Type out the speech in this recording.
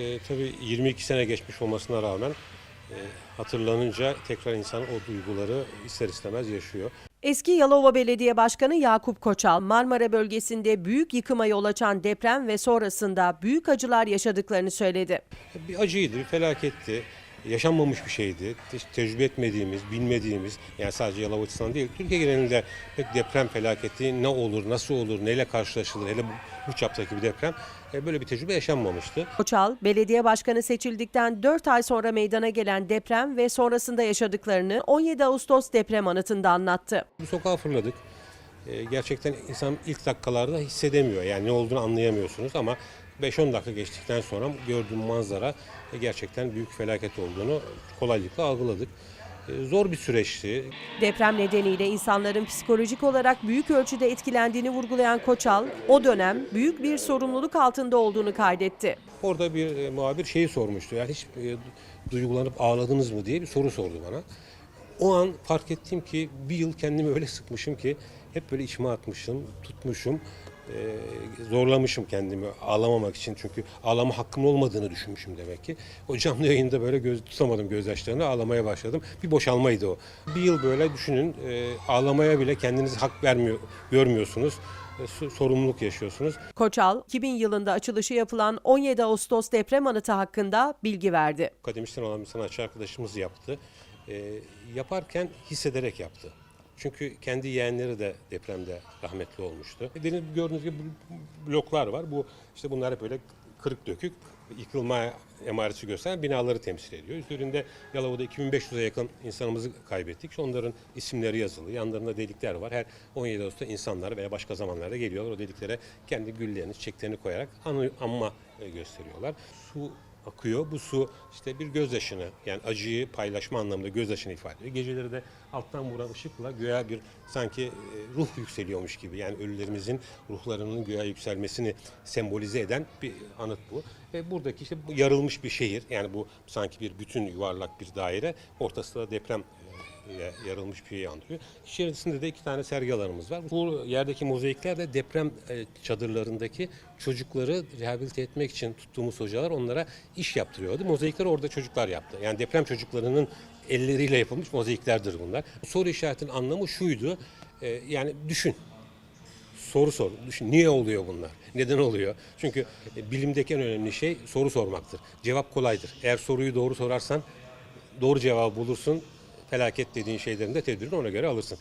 E, tabii 22 sene geçmiş olmasına rağmen e, hatırlanınca tekrar insan o duyguları ister istemez yaşıyor. Eski Yalova Belediye Başkanı Yakup Koçal, Marmara bölgesinde büyük yıkıma yol açan deprem ve sonrasında büyük acılar yaşadıklarını söyledi. Bir acıydı, bir felaketti. Yaşanmamış bir şeydi. Hiç tecrübe etmediğimiz, bilmediğimiz, yani sadece Yalova açısından değil, Türkiye genelinde pek deprem felaketi ne olur, nasıl olur, neyle karşılaşılır, hele bu, bu çaptaki bir deprem, e, böyle bir tecrübe yaşanmamıştı. Koçal, belediye başkanı seçildikten 4 ay sonra meydana gelen deprem ve sonrasında yaşadıklarını 17 Ağustos deprem anıtında anlattı. Bu sokağa fırladık. E, gerçekten insan ilk dakikalarda hissedemiyor. Yani ne olduğunu anlayamıyorsunuz ama 5-10 dakika geçtikten sonra gördüğüm manzara gerçekten büyük felaket olduğunu kolaylıkla algıladık. E, zor bir süreçti. Deprem nedeniyle insanların psikolojik olarak büyük ölçüde etkilendiğini vurgulayan Koçal, o dönem büyük bir sorumluluk altında olduğunu kaydetti. Orada bir e, muhabir şeyi sormuştu. Yani hiç e, duygulanıp ağladınız mı diye bir soru sordu bana. O an fark ettim ki bir yıl kendimi öyle sıkmışım ki hep böyle içime atmışım, tutmuşum. E, zorlamışım kendimi ağlamamak için çünkü ağlama hakkım olmadığını düşünmüşüm demek ki. O canlı yayında böyle göz tutamadım gözyaşlarını ağlamaya başladım. Bir boşalmaydı o. Bir yıl böyle düşünün e, ağlamaya bile kendiniz hak vermiyor görmüyorsunuz. E, so- sorumluluk yaşıyorsunuz. Koçal, 2000 yılında açılışı yapılan 17 Ağustos deprem anıtı hakkında bilgi verdi. akademisyen olan bir sanatçı arkadaşımız yaptı. Ee, yaparken hissederek yaptı. Çünkü kendi yeğenleri de depremde rahmetli olmuştu. Dediğiniz gibi gördüğünüz gibi bloklar var. Bu işte bunlar hep böyle kırık dökük yıkılma emaresi gösteren binaları temsil ediyor. Üzerinde Yalova'da 2500'e yakın insanımızı kaybettik. Onların isimleri yazılı. Yanlarında delikler var. Her 17 Ağustos'ta insanlar veya başka zamanlarda geliyorlar. O deliklere kendi güllerini, çiçeklerini koyarak anı, anma e, gösteriyorlar. Su akıyor. Bu su işte bir gözyaşını yani acıyı paylaşma anlamında gözyaşını ifade ediyor. Geceleri de alttan vuran ışıkla göğe bir sanki e, ruh yükseliyormuş gibi. Yani ölülerimizin ruhlarının göğe yükselmesini sembolize eden bir anıt bu. Ve buradaki işte bu yarılmış bir şehir yani bu sanki bir bütün yuvarlak bir daire. Ortasında deprem e, yarılmış şey andırıyor. İçerisinde de iki tane sergi alanımız var. Bu yerdeki mozaikler de deprem e, çadırlarındaki çocukları rehabilite etmek için tuttuğumuz hocalar onlara iş yaptırıyordu. Mozaikleri orada çocuklar yaptı. Yani deprem çocuklarının elleriyle yapılmış mozaiklerdir bunlar. Soru işaretinin anlamı şuydu. e, yani düşün soru sor. Düşün niye oluyor bunlar? Neden oluyor? Çünkü e, bilimdeki en önemli şey soru sormaktır. Cevap kolaydır. Eğer soruyu doğru sorarsan doğru cevabı bulursun. Felaket dediğin şeylerin de tedbirini ona göre alırsın.